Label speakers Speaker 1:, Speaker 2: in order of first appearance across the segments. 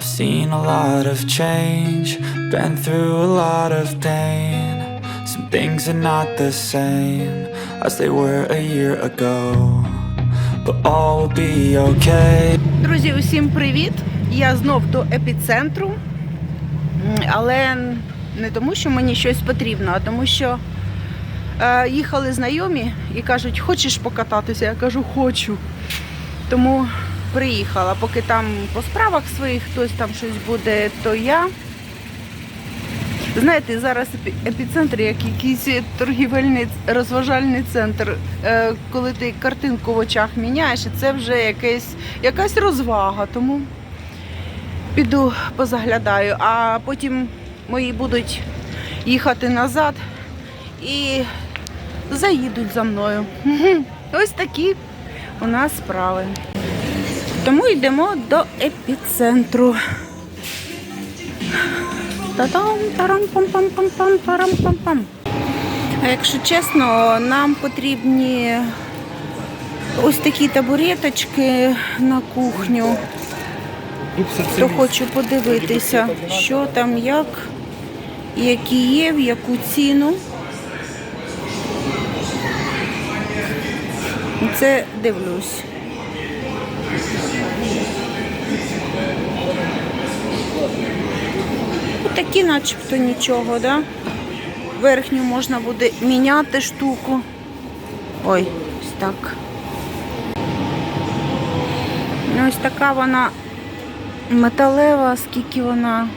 Speaker 1: I've seen a lot of change, been through a lot of pain. Some things are not the same as they were a year ago. But all will be okay.
Speaker 2: Друзі, усім привіт! Я знов до епіцентру, але не тому, що мені щось потрібно, а тому, що е, їхали знайомі і кажуть, хочеш покататися? Я кажу, хочу. Тому приїхала. Поки там по справах своїх хтось там щось буде, то я. Знаєте, зараз епіцентр як якийсь торгівельний розважальний центр. Е, Коли ти картинку в очах міняєш, і це вже якесь, якась розвага. Тому піду позаглядаю, а потім мої будуть їхати назад і заїдуть за мною. Ось такі у нас справи. Тому йдемо до епіцентру. Та-дам, тарам пам пам пам пам парам пам пам А якщо чесно, нам потрібні ось такі табуреточки на кухню. То хочу подивитися, що там, як, які є, в яку ціну. Це дивлюсь. Такі начебто нічого, да? Верхню можна буде міняти штуку. Ой, ось так. Ну, Ось така вона металева, скільки вона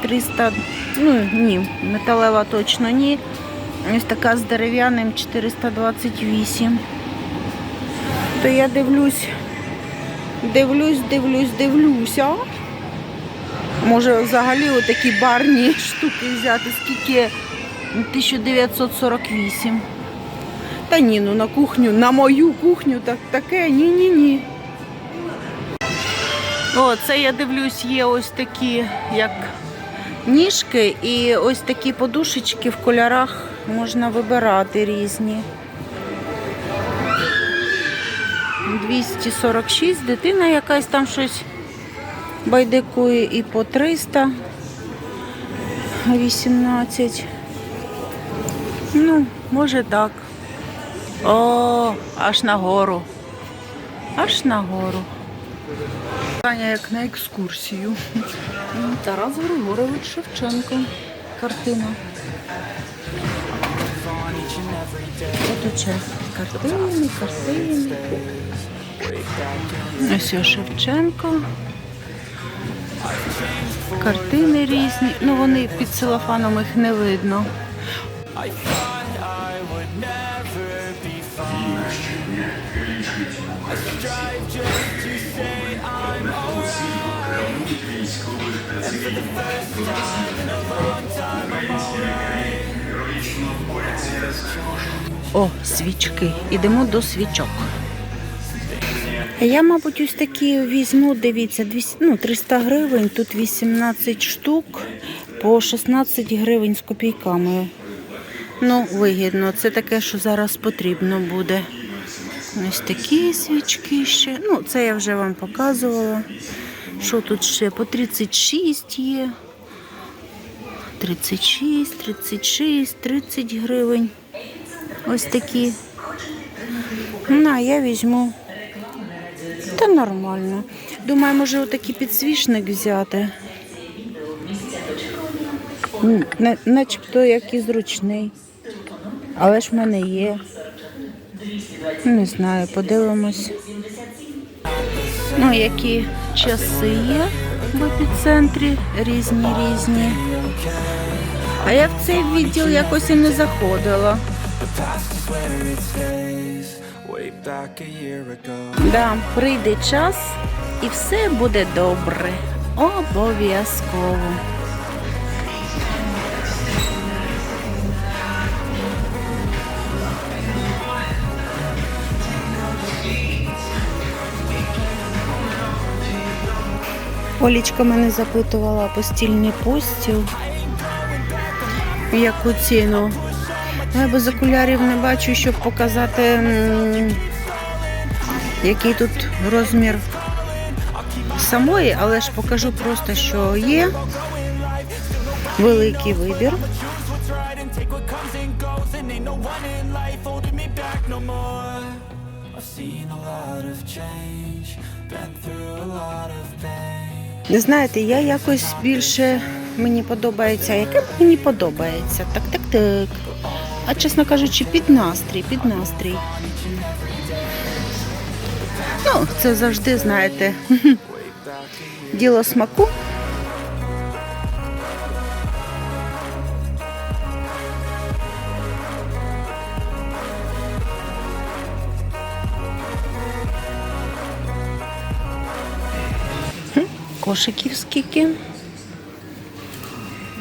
Speaker 2: 300, ну ні, металева точно ні. Ось така з дерев'яним 428. То я дивлюсь, дивлюсь, дивлюсь, дивлюся. Може взагалі отакі барні штуки взяти, скільки 1948. Та ні, ну на кухню, на мою кухню так, таке, ні-ні-ні. О, це я дивлюсь, є ось такі, як ніжки, і ось такі подушечки в кольорах можна вибирати різні. 246, дитина якась там щось байдикує і по 318. Ну, може так. О, аж нагору. Аж нагору. Таня як на екскурсію. Тарас Григорович Шевченко. Картина. Тут ще картини, картини. Ось Шевченко. Картини різні. Ну вони під целофаном їх не видно. О, свічки. Ідемо до свічок. Я, мабуть, ось такі візьму, дивіться, 200, ну, 300 гривень, тут 18 штук по 16 гривень з копійками. Ну, вигідно. Це таке, що зараз потрібно буде. Ось такі свічки ще. Ну, це я вже вам показувала. Що тут ще? По 36 є. 36, 36, 30 гривень. Ось такі. На, я візьму. Та нормально. Думаю, може отакий підсвічник взяти. М, Начебто як і зручний. Але ж в мене є. Не знаю, подивимось. Ну, які часи є в епіцентрі, різні різні. А я в цей відділ якось і не заходила. Да, прийде час і все буде добре. Обов'язково. Олічка мене запитувала постільний постіл. Яку ціну? Ну, Я без окулярів не бачу, щоб показати, який тут розмір самої, але ж покажу просто, що є великий вибір. Не знаєте, я якось більше мені подобається. Яке мені подобається? Так, так, так. А чесно кажучи, під настрій, під настрій. Ну, це завжди, знаєте, діло смаку. Кошиків скільки.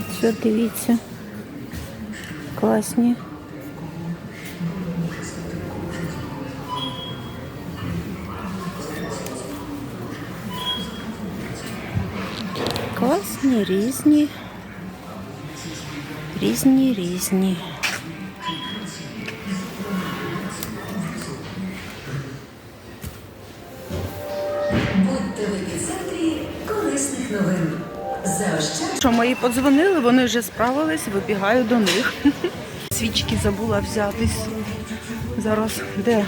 Speaker 2: Все, дивіться. Класні. Класні, різні. Різні, різні.
Speaker 3: Будьте в епіцентрі корисних новин. Заощаджуйте.
Speaker 2: Що мої подзвонили, вони вже справились, вибігаю до них. Свічки забула взятись. Зараз де?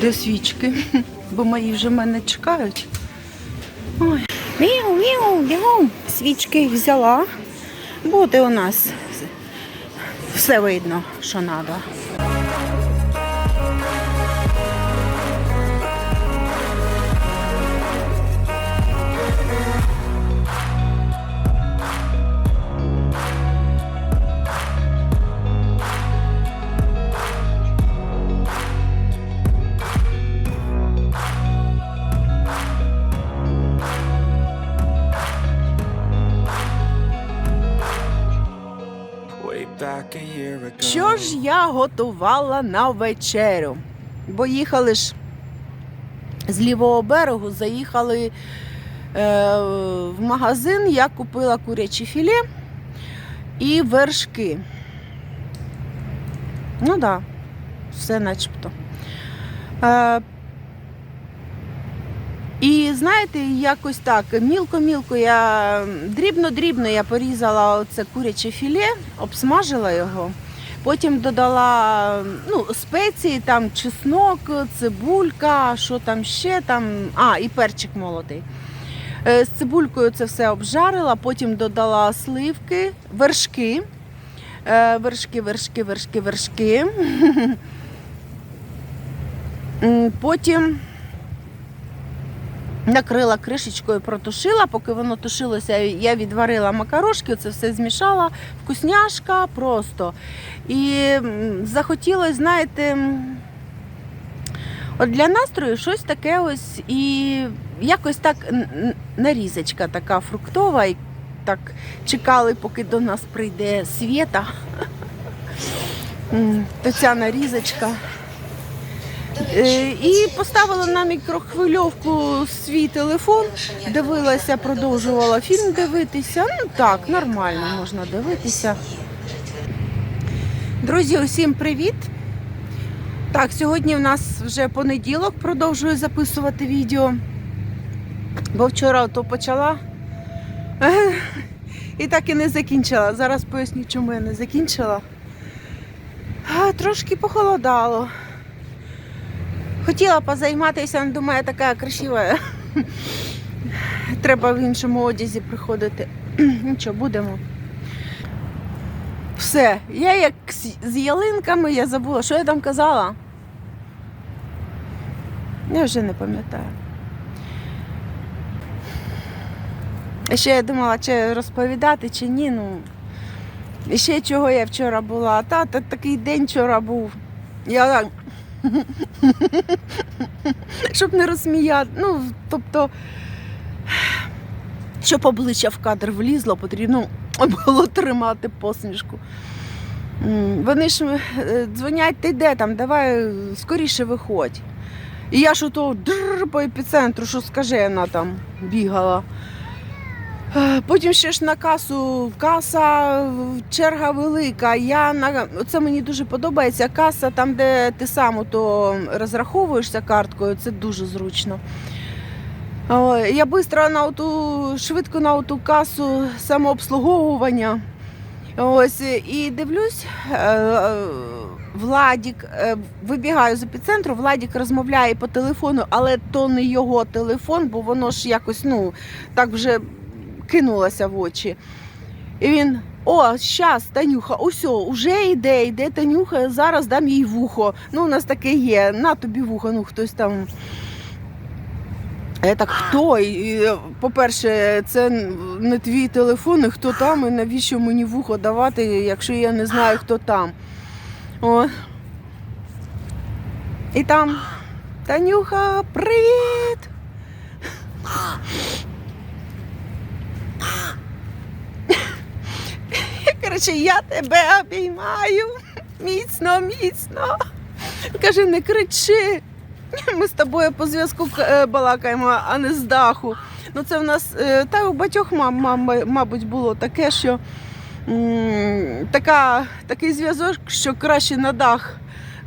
Speaker 2: Де свічки? Бо мої вже мене чекають. Ой. Міу, міу, бігом. Свічки взяла. Буде у нас. Все видно, що треба. Ж я готувала на вечерю? Бо їхали ж з лівого берегу, заїхали е, в магазин, я купила куряче філе і вершки. Ну так, да, все начебто. Е, і знаєте, якось так, мілко-мілко я дрібно-дрібно я порізала це куряче філе, обсмажила його. Потім додала ну, спеції, там чеснок, цибулька, що там ще там. А, і перчик молотий. Е, З цибулькою це все обжарила, потім додала сливки, вершки. Е, Вершки, вершки, вершки, вершки. Потім накрила кришечкою, протушила. Поки воно тушилося, я відварила макарошки, це все змішала. Вкусняшка просто. І захотілося, знаєте, от для настрою щось таке ось і якось так нарізочка така фруктова. І так чекали, поки до нас прийде світа. То ця нарізочка. Е, І поставила на мікрохвильовку свій телефон, дивилася, продовжувала фільм дивитися. Ну так, нормально можна дивитися. Друзі, усім привіт! Так, сьогодні в нас вже понеділок, продовжую записувати відео. Бо вчора то почала і так і не закінчила. Зараз поясню, чому я не закінчила. Трошки похолодало. Хотіла позайматися, але думаю, така красива. Треба в іншому одязі приходити. Нічого, будемо. Все, я як з- ялинками, я забула, що я там казала. Я вже не пам'ятаю. Ще я думала, чи розповідати, чи ні. Ну, і ще чого я вчора була. Та, та такий день вчора був. Я так. Щоб не розсміяти. Ну, тобто, щоб обличчя в кадр влізло, потрібно було тримати посмішку. Вони ж е, дзвонять, ти де там, давай скоріше виходь. І я ж ото по епіцентру, що скажена там бігала. Е, Потім ще ж на касу, каса, черга велика. Я на це мені дуже подобається. Каса, там, де ти сам то розраховуєшся карткою, це дуже зручно. Я швидко на ту, швидко на ту касу самообслуговування. Ось і дивлюсь, е, Владік е, вибігаю з епіцентру, Владік розмовляє по телефону, але то не його телефон, бо воно ж якось ну так вже кинулося в очі. І він: о, щас, Танюха, усьо, уже йде, йде Танюха, зараз дам їй вухо. Ну, у нас таке є, на тобі вухо, ну хтось там. Я так, хто? По-перше, це не твій телефон, і хто там, і навіщо мені вухо давати, якщо я не знаю, хто там. О. І там Танюха, привіт! Коротше, я тебе обіймаю. Міцно, міцно. Каже, не кричи. Ми з тобою по зв'язку е, балакаємо, а не з даху. Ну це в нас е, та у батьох мам, мам, мабуть, було таке, що така, такий зв'язок, що краще на дах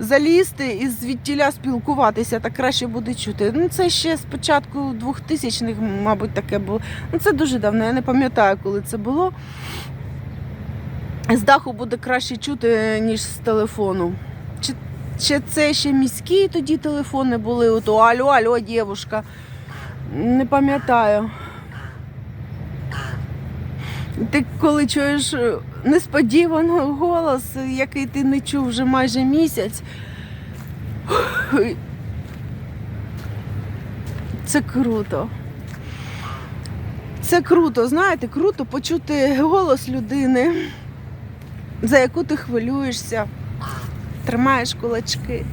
Speaker 2: залізти і звідтіля спілкуватися, так краще буде чути. Ну це ще з початку 2000-х, мабуть, таке було. Ну це дуже давно, я не пам'ятаю, коли це було. З даху буде краще чути, ніж з телефону. Чи чи це ще міські тоді телефони були? Ото алло, алло, дівушка. Не пам'ятаю. Ти коли чуєш е, несподівано голос, який ти не чув вже майже місяць. Це круто. Це круто, знаєте, круто почути голос людини, за яку ти хвилюєшся тримаєш кулачки.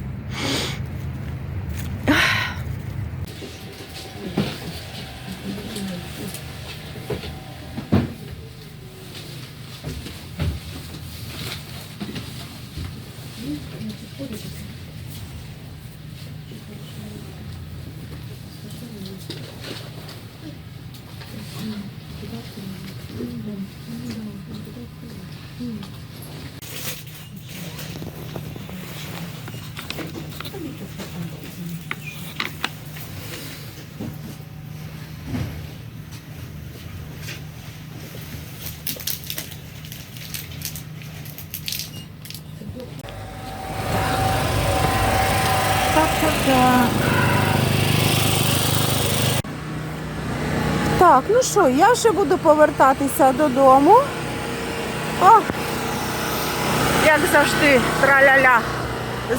Speaker 2: Так, так, так. Так, ну що, я ще буду повертатися додому. О, як завжди, траля-ля.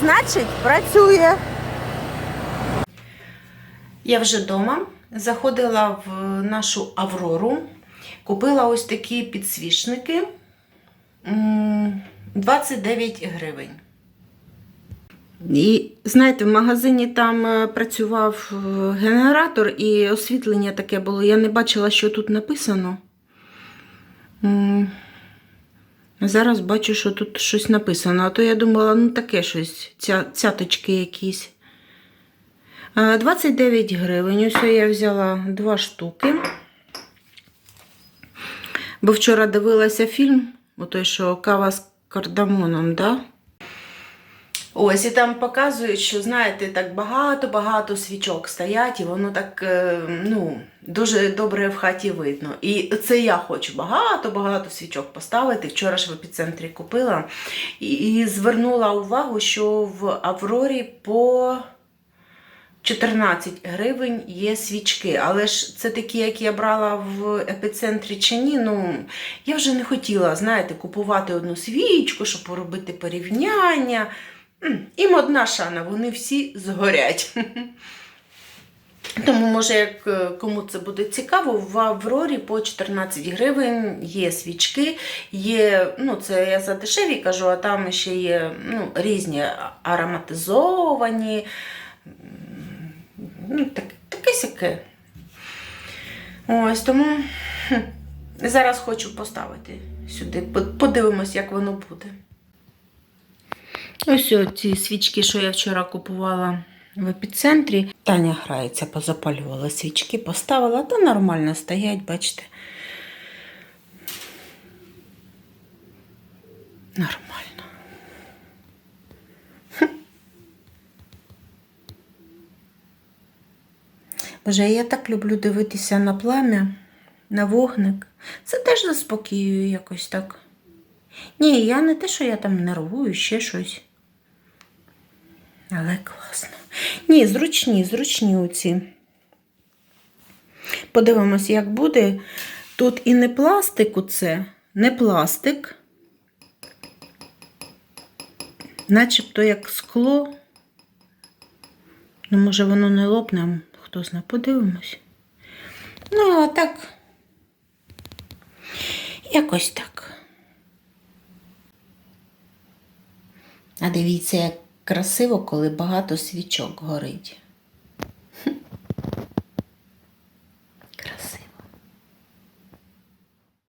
Speaker 2: Значить, працює. Я вже вдома. Заходила в нашу Аврору, купила ось такі підсвічники. 29 гривень. І знаєте, в магазині там е, працював е, генератор і освітлення таке було. Я не бачила, що тут написано. Зараз бачу, що тут щось написано. А то я думала, ну таке щось, ця, цяточки якісь. Е, 29 гривень. Ось я взяла два штуки. Бо вчора дивилася фільм, отой, що кава з кардамоном, да? Ось і там показують, що знаєте, так багато-багато свічок стоять, і воно так е, ну, дуже добре в хаті видно. І це я хочу багато-багато свічок поставити. Вчора ж в епіцентрі купила і, звернула увагу, що в Аврорі по 14 гривень є свічки, але ж це такі, як я брала в епіцентрі чи ні. Ну, я вже не хотіла, знаєте, купувати одну свічку, щоб поробити порівняння. Їм одна шана, вони всі згорять. Тому, може, як е, кому це буде цікаво, в Аврорі по 14 гривень є свічки, є, ну це я за дешеві кажу, а там ще є ну, різні ароматизовані. Ну, так, таке сяке. Ось тому зараз хочу поставити сюди. Подивимось, як воно буде. Ось ці свічки, що я вчора купувала в епіцентрі. Таня грається, позапалювала свічки, поставила, та нормально стоять, бачите. Нормально. Боже, я так люблю дивитися на плам'я, на вогник. Це теж заспокоює якось так. Ні, я не те, що я там нервую, ще щось. Але класно. Ні, зручні, зручні оці. Подивимось, як буде. Тут і не пластику це, не пластик. Начебто як скло. Ну, може, воно не лопне, хто знає, подивимось. Ну, а так. Якось так. А дивіться, як красиво, коли багато свічок горить.